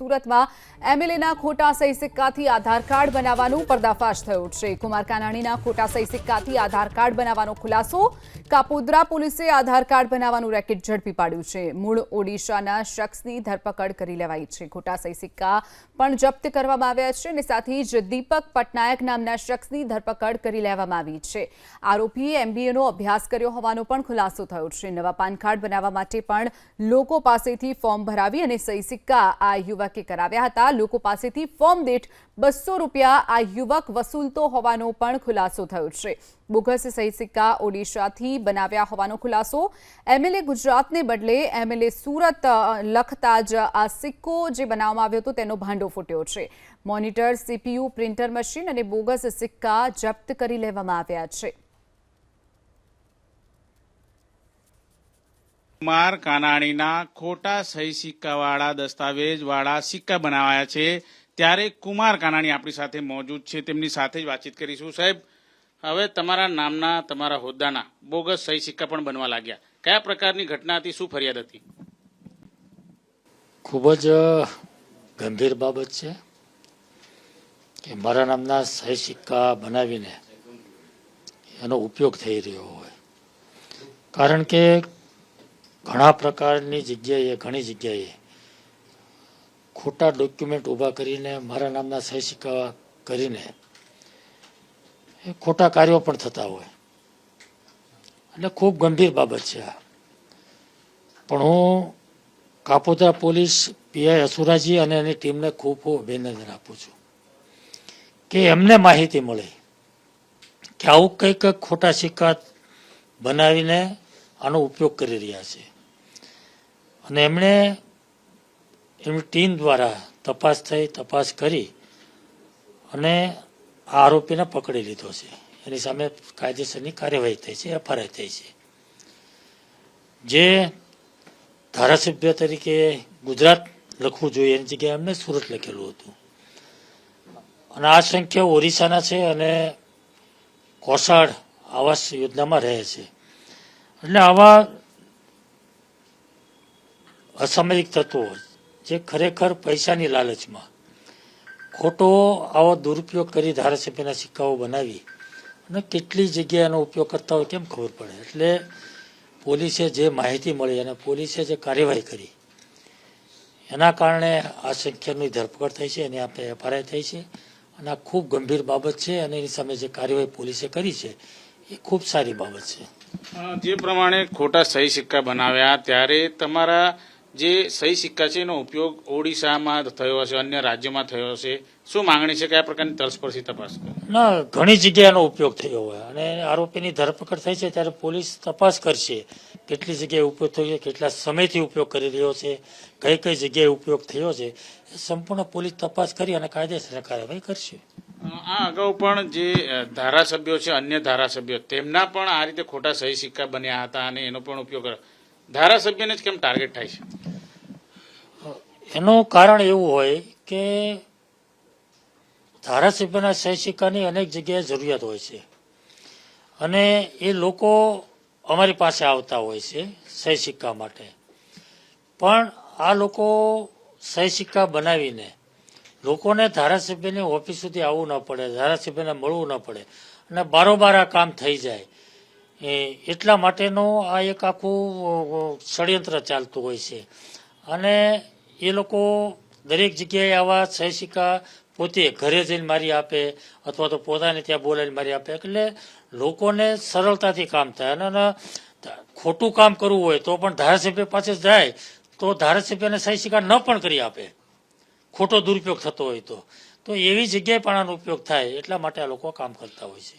સુરતમાં એમએલએના ખોટા સહી સિક્કાથી આધાર કાર્ડ બનાવવાનું પર્દાફાશ થયું છે. કુમાર કાનાણીના ખોટા સહી સિક્કાથી આધાર કાર્ડ બનાવવાનો ખુલાસો, કાપોદ્રા પોલીસે આધાર કાર્ડ બનાવવાનું રેકેટ ઝડપી પાડ્યું છે. મૂળ ઓડિશાના શખ્સની ધરપકડ કરી લેવાઈ છે. ખોટા સહી સિક્કા પણ જપ્ત કરવામાં આવ્યા છે અને સાથે જ દીપક પટનાયક નામના શખ્સની ધરપકડ કરી લેવામાં આવી છે. આરોપીએ એમબીએનો અભ્યાસ કર્યો હોવાનો પણ ખુલાસો થયો છે. નવા પાન કાર્ડ બનાવવા માટે પણ લોકો પાસેથી ફોર્મ ભરાવી અને સહી સિક્કા આ યુવકે કરાવ્યા હતા. લોકો પાસેથી ફોર્મ દીઠ બસો રૂપિયા આ યુવક વસૂલતો હોવાનો પણ ખુલાસો થયો છે. બોગસ સહી સિક્કા ઓડિશાથી બનાવ્યા હોવાનો ખુલાસો. એમએલએ ગુજરાતને બદલે એમએલએ સુરત લખતા જ આ સિક્કો જે બનાવવામાં આવ્યો હતો તેનો ભાંડો ફૂટ્યો છે. મોનિટર, સીપીયુ, પ્રિન્ટર મશીન અને બોગસ સિક્કા જપ્ત કરી લેવામાં આવ્યા છે. કુમાર કાનાણીના ખોટા સહી સિક્કાવાળા દસ્તાવેજવાળા સિક્કા બનાવાયા છે. ત્યારે કુમાર કાનાણી આપણી સાથે મોજૂદ છે. તેમની સાથે જ વાતચીત કરીશું. સાહેબ, હવે તમારા નામના, તમારા હોદ્દાના બોગસ સહી સિક્કા પણ બનવા લાગ્યા. કયા પ્રકારની ઘટના હતી? શું ફરિયાદ હતી? ખૂબ જ ગંભીર બાબત છે કે મારા નામના સહી સિક્કા બનાવીને એનો ઉપયોગ થઈ રહ્યો હોય. કારણ કે ઘણા પ્રકારની જગ્યાએ, ઘણી જગ્યાએ ખોટા ડોક્યુમેન્ટ ઊભા કરીને, મારા નામના સહી સિક્કા કરીને ખોટા કાર્યો પણ થતા હોય. એટલે ખૂબ ગંભીર બાબત છે આ. પણ હું કાપોદ્રા પોલીસ, પીઆઈ અસુરાજી અને એની ટીમને ખૂબ ખૂબ અભિનંદન આપું છું. કે એમને માહિતી મળી કે આવું કંઈક ખોટા સિક્કા બનાવીને આનો ઉપયોગ કરી રહ્યા છે. અને એમણે એમની ટીમ દ્વારા તપાસ થઈ, તપાસ કરી અને આ આરોપીને પકડી લીધો છે. એની સામે કાયદેસરની કાર્યવાહી થઈ છે, એફઆઈઆર થઈ છે. જે ધારાસભ્ય તરીકે ગુજરાત લખવું જોઈએ એની જગ્યાએ એમને સુરત લખેલું હતું. અને આ સંખ્યા ઓરિસ્સાના છે અને કોસાડ આવાસ યોજનામાં રહે છે. એટલે આવા અસામરિક તત્વો જે ખરેખર પૈસાની લાલચમાં. ખોટો આવો દુરુપયોગ કરી ધારાસભ્યના સિક્કાઓ બનાવી અને કેટલી જગ્યાએ ઉપયોગ કરતા હોય કેમ ખબર પડે? એટલે પોલીસે જે માહિતી મળી અને પોલીસે જે કાર્યવાહી કરી, એના કારણે આ સંખ્યાની ધરપકડ થઈ છે, એની આપણે એફઆરઆઈ થઈ છે અને આ ખૂબ ગંભીર બાબત છે અને એની સામે જે કાર્યવાહી પોલીસે કરી છે, એ ખૂબ સારી બાબત છે. જે પ્રમાણે ખોટા સહી સિક્કા બનાવ્યા, ત્યારે તમારા જે સહી સિક્કા છે એનો ઉપયોગ ઓડિશામાં થયો હશે અન્ય રાજ્યોમાં થયો હશે. શું માંગણી છે કયા પ્રકારની તલસ્પર્શી તપાસ કરે? ના ઘણી જગ્યાએ એનો ઉપયોગ થયો હોય. અને આરોપીની ધરપકડ થઈ છે ત્યારે પોલીસ તપાસ કરશે કેટલી જગ્યાએ ઉપયોગ થયો છે કેટલા સમયથી ઉપયોગ કરી રહ્યો છે કઈ કઈ જગ્યાએ ઉપયોગ થયો છે. એ સંપૂર્ણ પોલીસ તપાસ કરી અને કાયદેસર કાર્યવાહી કરશે. આ અગાઉ પણ જે ધારાસભ્યો છે અન્ય ધારાસભ્યો તેમના પણ આ રીતે ખોટા સહી સિક્કા બન્યા હતા અને એનો પણ ઉપયોગ કર્યો. ધારાસભ્યને જ કેમ ટાર્ગેટ થાય છે? એનું કારણ એવું હોય કે ધારાસભ્યના સહી સિક્કાની અનેક જગ્યાએ જરૂરિયાત હોય છે. અને એ લોકો અમારી પાસે આવતા હોય છે સહી સિક્કા માટે. પણ આ લોકો સહી સિક્કા બનાવીને લોકોને ધારાસભ્યની ઓફિસ સુધી આવવું ન પડે, ધારાસભ્યને મળવું ન પડે અને બારોબાર આ કામ થઈ જાય. એ એટલા માટેનું આ એક આખું ષડયંત્ર ચાલતું હોય છે. અને એ લોકો દરેક જગ્યાએ આવા સહી સિક્કા પોતે ઘરે જઈને મારી આપે અથવા તો પોતાને ત્યાં બોલાવીને મારી આપે. એટલે લોકોને સરળતાથી કામ થાય અને ખોટું કામ કરવું હોય તો પણ ધારાસભ્ય પાસે જાય તો ધારાસભ્યને સહી સિક્કા ન પણ કરી આપે. ખોટો દુરુપયોગ થતો હોય તો. તો એવી જગ્યાએ પણ આનો ઉપયોગ થાય એટલા માટે આ લોકો કામ કરતા હોય છે.